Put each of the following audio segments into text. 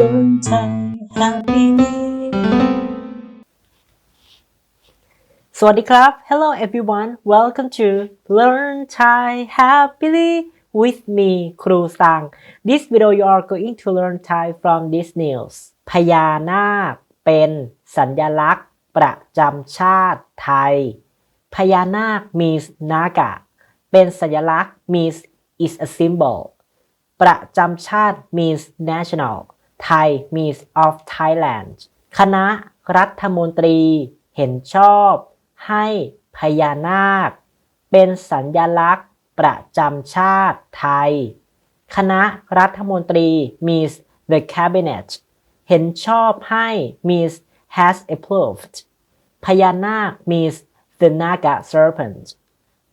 Learn Thai happily สวัสดีครับ Hello everyone Welcome to Learn Thai happily with me ครูสัง This video you are going to learn Thai from this news พญานาคเป็นสัญลักษณ์ประจำชาติไทย พญานาค means naga เป็นสัญลักษณ์ means is a symbol ประจำชาติ means national ไทย means of Thailand คณะรัฐมนตรีเห็นชอบ ให้พญานาค เป็นสัญลักษณ์ประจำชาติไทย คณะรัฐมนตรี means the cabinet เห็นชอบให้ means has approved พญานาค means the naga serpent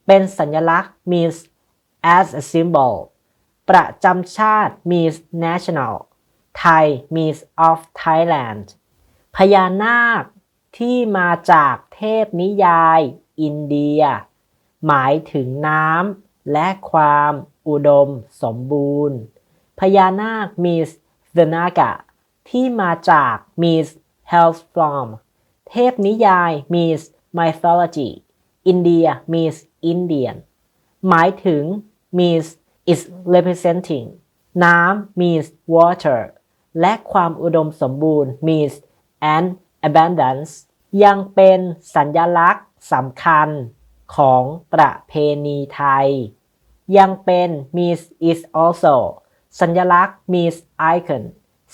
เป็นสัญลักษณ์ means as a symbol ประจำชาติ means national ไทย means of Thailand พญานาคที่มาจากเทพนิยาย อินเดีย หมายถึงน้ำและความอุดมสมบูรณ์ พญานาค means the naga ที่มาจาก means health from เทพนิยาย means mythology อินเดีย means Indian หมายถึง means is representing น้ำ means water และความอุดมสมบูรณ์ means and abundance ยังเป็นสัญลักษณ์สำคัญของประเพณีไทย ยังเป็น means is also สัญลักษณ์ means icon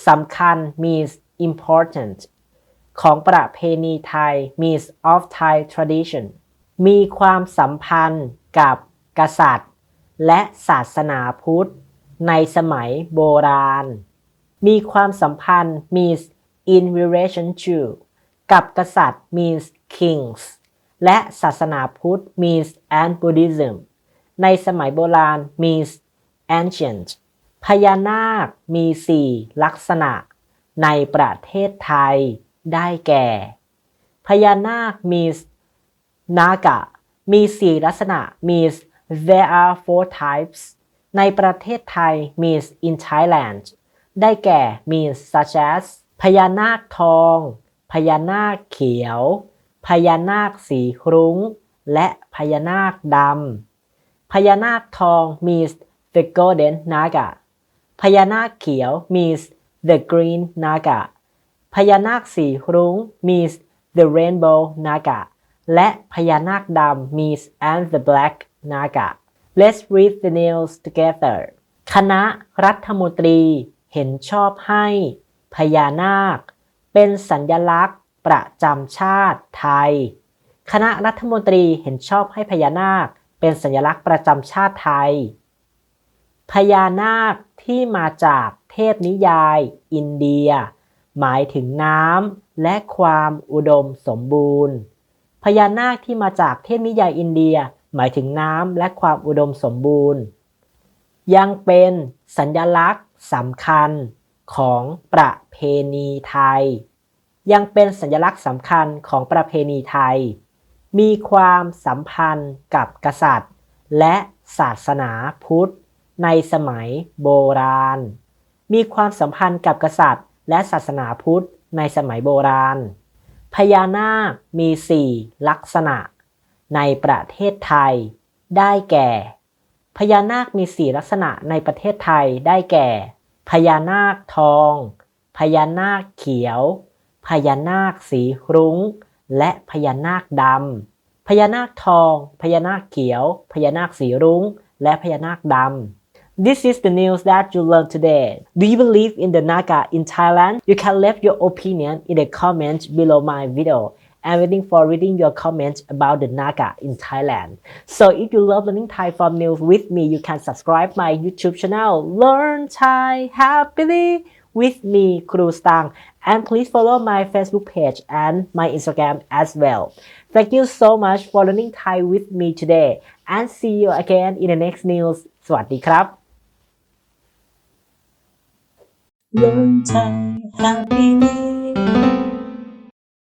สำคัญ means important ของประเพณีไทย means of Thai tradition มีความสัมพันธ์กับกษัตริย์ และศาสนาพุทธ ในสมัยโบราณ มีความสัมพันธ์ means in relation to กับกษัตริย์ means kings และศาสนาพุทธ means and Buddhism ในสมัยโบราณ means ancient พญานาคมีสี่ลักษณะ ในประเทศไทย ได้แก่ พญานาค means naga มีสี่ลักษณะ means there are four types ในประเทศไทย means in Thailand ได้แก่ means such as พญานาคทอง พญานาคเขียว พญานาคสีครุ้ง และพญานาคดำ พญานาคทอง means the golden naga พญานาคเขียว means the green naga พญานาคสีครุ้ง means the rainbow naga และพญานาคดำ means and the black naga Let's read the news together คณะรัฐมนตรี เห็นชอบให้พญานาค เป็นสัญญลักษณ์ประจำชาติไทย คณะรัฐมนตรีเห็นชอบให้พญานาค เป็นสัญลักษณ์ประจำชาติไทย พญานาคที่มาจากเทพนิยาย อินเดีย หมายถึงน้ำและความอุดมสมบูรณ์ พญานาคที่มาจากเทพนิยายอินเดีย หมายถึงน้ำและความอุดมสมบูรณ์ ยังเป็นสัญลักษณ์ สำคัญของประเพณีไทย ยังเป็นสัญลักษณ์สำคัญของประเพณีไทย มีความสัมพันธ์กับกษัตริย์ และศาสนาพุทธ ในสมัยโบราณ มีความสัมพันธ์กับกษัตริย์ และศาสนาพุทธในสมัยโบราณ พญานาคมีสี่ลักษณะ ในประเทศไทย ได้แก่ พญานาคมีสี่ลักษณะในประเทศไทยได้แก่ พญานาคทอง พญานาคเขียว พญานาคสีรุ้ง และพญานาคดำพญานาคทอง พญานาคเขียว พญานาคสีรุ้ง และพญานาคดำ This is the news that you learned today. Do you believe in the Naga in Thailand? You can leave your opinion in the comments below my video. I'm waiting for reading your comments about the Naga in Thailand. So if you love learning Thai from news with me, you can subscribe my YouTube channel, Learn Thai Happily with me, Kru Stang. And please follow my Facebook page and my Instagram as well. Thank you so much for learning Thai with me today. And see you again in the next news. สวัสดีครับ Learn Thai happily